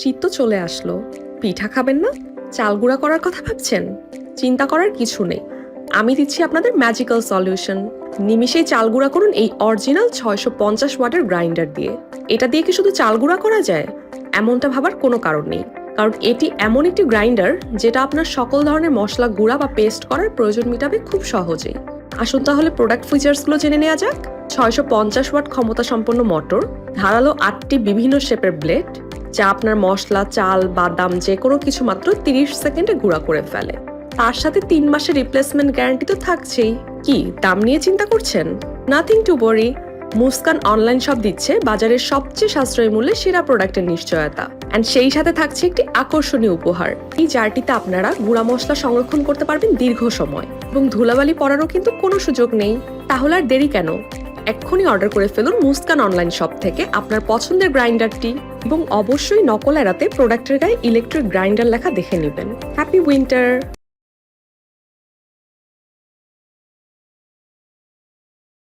শীত তো চলে আসলো। পিঠা খাবেন না? চাল গুঁড়া করার কথা ভাবছেন? চিন্তা করার কিছু নেই। আমি দিচ্ছি আপনাদের ম্যাজিক্যাল সলিউশন নিমিষেই চাল গুঁড়া করুন এই অরিজিনাল ছয়শো পঞ্চাশ ওয়াটের গ্রাইন্ডার দিয়ে। এটা দিয়ে কি শুধু চাল গুঁড়া করা যায়? এমনটা ভাবার কোনো কারণ নেই। কারণ এটি এমন একটি গ্রাইন্ডার, যেটা আপনার সকল ধরনের মশলা গুঁড়া বা পেস্ট করার প্রয়োজন মেটাবে খুব সহজেই। আসুন তাহলে প্রোডাক্ট ফিচার্সগুলো জেনে নেওয়া যাক। ছয়শো পঞ্চাশ ওয়াট ক্ষমতা সম্পন্ন মোটর ধারালো আটটি বিভিন্ন শেপের ব্লেড যা আপনার মশলা, চাল, বাদাম যে কোনো কিছু মাত্র তিরিশ সেকেন্ডে গুঁড়া করে ফেলে। তার সাথে তিন মাসের রিপ্লেসমেন্ট গ্যারান্টি তো থাকছেই। কি, দাম নিয়ে চিন্তা করছেন? Nothing to worry Muskan online shop দিচ্ছে বাজারের সবচেয়ে সাশ্রয়ী মূল্যে সেরা প্রোডাক্টের নিশ্চয়তা। অ্যান্ড সেই সাথে থাকছে একটি আকর্ষণীয় উপহার। এই জারটিতে আপনারা গুঁড়া মশলা সংরক্ষণ করতে পারবেন দীর্ঘ সময়। এবং ধুলাবালি পড়ারও কিন্তু কোনো সুযোগ নেই। তাহলে আর দেরি কেন? এক্ষুনি অর্ডার করে ফেলুন মুস্কান অনলাইন শপ থেকে আপনার পছন্দের গ্রাইন্ডারটি এবং অবশ্যই নকল এড়াতে প্রোডাক্টের গায়ে ইলেকট্রিক গ্রাইন্ডার লেখা দেখে নেবেন। Happy winter